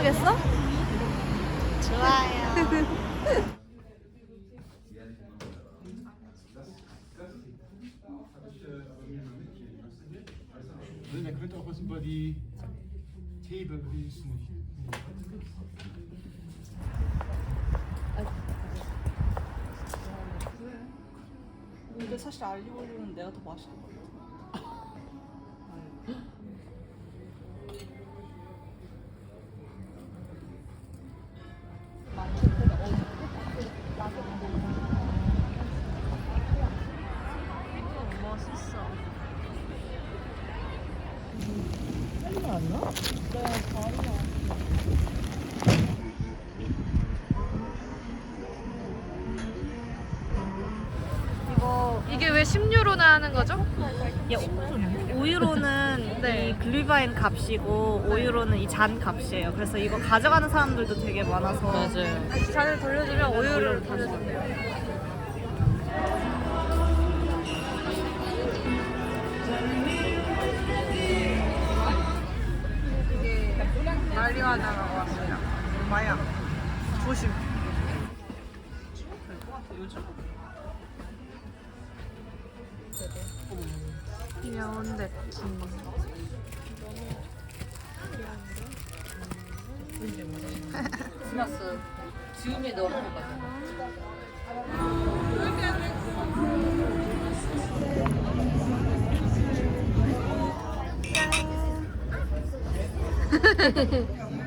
하겠어? 좋아요. Nee, dan kunt ook eens bij die table is niet. 근데 사실 알리올리오는 내가 더 맛있는 거 이거 이게 왜 10유로나 하는 거죠? 야, 5유로는 네. 이 글리바인 값이고 5유로는 이 잔 값이에요. 그래서 이거 가져가는 사람들도 되게 많아서 다시 잔을 돌려주면 5유로를 돌려준대요. 난리화장하고 왔어요. 얼마야? 조심. 같아. 야온데 긴 지났어. 지금이 너 하는 거잖아.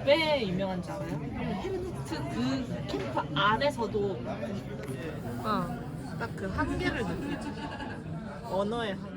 왜 유명한지 알아요? 헤르네트 그 캠프 안에서도 어. 딱 그 한계를 느끼지. 언어의 한계.